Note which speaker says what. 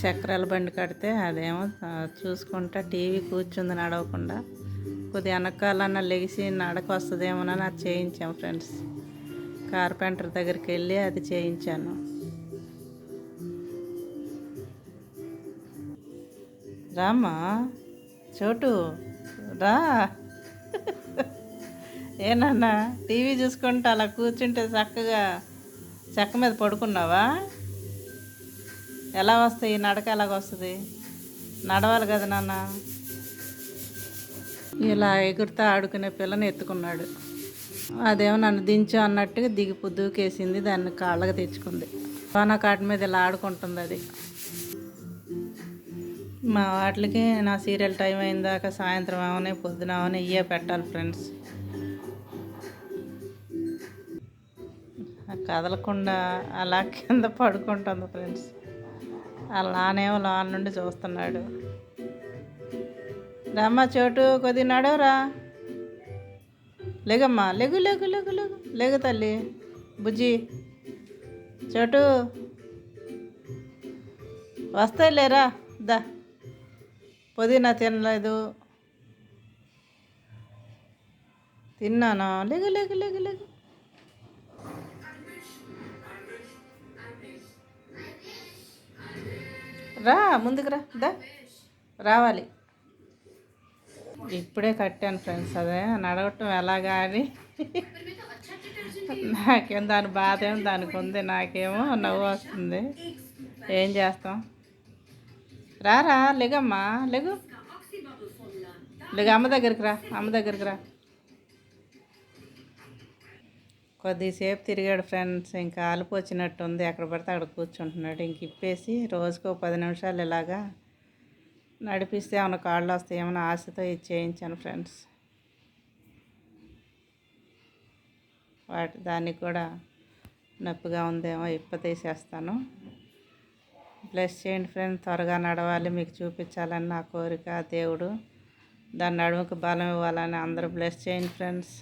Speaker 1: చక్రాల బండి కడితే అదేమో చూసుకుంటా టీవీ కూర్చుంది నడవకుండా. కొద్దిగా వెనకాలన్నా లెగిసి నడక వస్తుందేమోనని అది చేయించాం ఫ్రెండ్స్. కార్పెంటర్ దగ్గరికి వెళ్ళి అది చేయించాను. రామ్మా చోటు రా. ఏనన్నా టీవీ చూసుకుంటా అలా కూర్చుంటే చక్కగా చెక్క మీద పడుకున్నావా? ఎలా వస్తాయి? నడక ఎలాగ వస్తుంది? నడవాలి కదా నాన్న? ఇలా ఎగురుతా ఆడుకునే పిల్లని ఎత్తుకున్నాడు. అదేమో నన్ను దించు అన్నట్టుగా దిగి దూకేసింది దాన్ని కాళ్ళగా తెచ్చుకుంది. సోనా కాటు మీద ఇలా ఆడుకుంటుంది అది. మా వాటికి నా సీరియల్ టైం అయిందాక సాయంత్రం అవనే పొద్దున అవనే ఇయ్యే పెట్టాలి ఫ్రెండ్స్. కదలకుండా అలా కింద పడుకుంటుంది ఫ్రెండ్స్. అలా నానేమో లోన్ నుండి చూస్తున్నాడు. రమ్మ చోటు కొద్ది నడవరా? లేగమ్మా లెగు లెగు లెగు లెగు లేగు తల్లి బుజ్జి చోటు వస్తాయి లేరా దా పుదీనా తినలేదు. తిన్నాను? లెగు లెగు లెగు లెగు రా ముందుకు రా దా. రావాలి. ఇప్పుడే కట్టాను ఫ్రెండ్స్ అదే నడవటం ఎలాగా అని. నాకేం దాని బాధ ఏమో దానికి ఉంది నాకేమో నవ్వు వస్తుంది. ఏం చేస్తాం? రారా లెగమ్మా లెగు. లెగు అమ్మ దగ్గరికి రా అమ్మ దగ్గరికి రా. కొద్దిసేపు తిరిగాడు ఫ్రెండ్స్. ఇంకా అలుపు ఉంది ఎక్కడ పడితే అక్కడ కూర్చుంటున్నాడు. ఇంక ఇప్పేసి రోజుకు పది నిమిషాలు ఇలాగా నడిపిస్తే ఏమైనా కాళ్ళు వస్తాయి ఏమైనా ఆశతో ఇది చేయించాను ఫ్రెండ్స్. వాటి దానికి కూడా నొప్పిగా ఉందేమో ఇప్ప తీసేస్తాను బ్లెస్ చేయండి ఫ్రెండ్స్. త్వరగా నడవాలి. మీకు చూపించాలని నా కోరిక. దేవుడు దాని నడుముకు బలం ఇవ్వాలని అందరూ బ్లెస్ చేయండి ఫ్రెండ్స్.